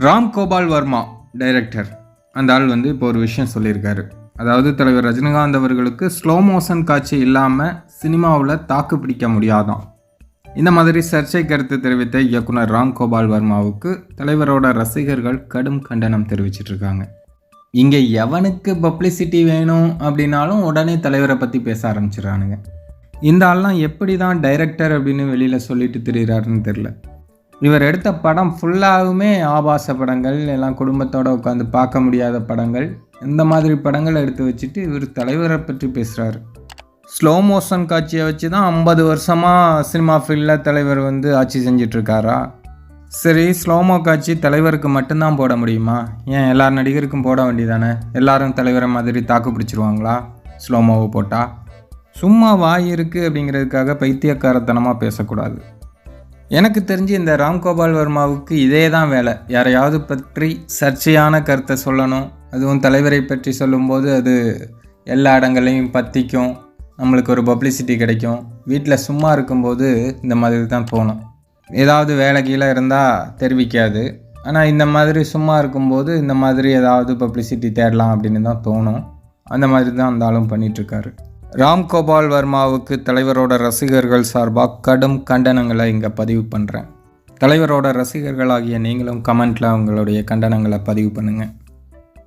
Ram Gopal Verma director அந்த ஆள் வந்து இப்போ ஒரு விஷயம் சொல்லியிருக்காரு. அதாவது தலைவர் ரஜினிகாந்த் அவர்களுக்கு ஸ்லோ மோஷன் காட்சி இல்லாமல் சினிமாவில் தாக்கு பிடிக்க முடியாதாம் இந்த மாதிரி சர்ச்சை கருத்து தெரிவித்த இயக்குனர் ராம் கோபால் வர்மாவுக்கு தலைவரோட ரசிகர்கள் கடும் கண்டனம் தெரிவிச்சிட்டு இருக்காங்க இங்கே எவனுக்கு பப்ளிசிட்டி வேணும் அப்படின்னாலும் உடனே தலைவரை பற்றி பேச ஆரம்பிச்சிடுறானுங்க. இந்த ஆள்லாம் எப்படி தான் டைரக்டர் அப்படின்னு வெளியில் சொல்லிட்டு திரியிறாருன்னு தெரில இவர் எடுத்த படம் ஃபுல்லாகவுமே ஆபாச படங்கள் எல்லாம் குடும்பத்தோடு உட்காந்து பார்க்க முடியாத படங்கள். இந்த மாதிரி படங்கள் எடுத்து வச்சுட்டு இவர் தலைவரை பற்றி பேசுகிறாரு ஸ்லோ மோஷன் காட்சியை வச்சு தான் ஐம்பது வருஷமாக சினிமா ஃபீல்டில் தலைவர் வந்து ஆட்சி செஞ்சிட்ருக்காரா? சரி ஸ்லோமோ காட்சி தலைவருக்கு மட்டும்தான் போட முடியுமா? ஏன் எல்லா நடிகருக்கும் போட வேண்டியதானே? எல்லாரும் தலைவரை மாதிரி தாக்கு பிடிச்சிருவாங்களா? ஸ்லோமோவை போட்டால் சும்மா வாய் இருக்குது அப்படிங்கிறதுக்காக பைத்தியக்காரத்தனமாக பேசக்கூடாது. எனக்கு தெரிஞ்சு இந்த ராம்கோபால் வர்மாவுக்கு இதே தான் வேலை. யாரையாவது பற்றி சர்ச்சையான கருத்தை சொல்லணும். அதுவும் தலைவரை பற்றி சொல்லும்போது அது எல்லா இடங்களையும் பற்றிக்கும் நம்மளுக்கு ஒரு பப்ளிசிட்டி கிடைக்கும். வீட்டில் சும்மா இருக்கும்போது இந்த மாதிரி தான் தோணும். ஏதாவது வேலை கீழே இருந்தால் தெரிவிக்காது. ஆனால் இந்த மாதிரி சும்மா இருக்கும்போது இந்த மாதிரி ஏதாவது பப்ளிசிட்டி தேடலாம் அப்படின்னு தான் தோணும். அந்த மாதிரி தான் அந்த ஆளும் பண்ணிகிட்ருக்காரு ராம் கோபால் வர்மாவுக்கு தலைவரோட ரசிகர்கள் சார்பாக கடும் கண்டனங்களை இங்கே பதிவு பண்ணுறேன் தலைவரோட ரசிகர்களாகிய நீங்களும் கமெண்ட்டில் உங்களுடைய கண்டனங்களை பதிவு பண்ணுங்கள்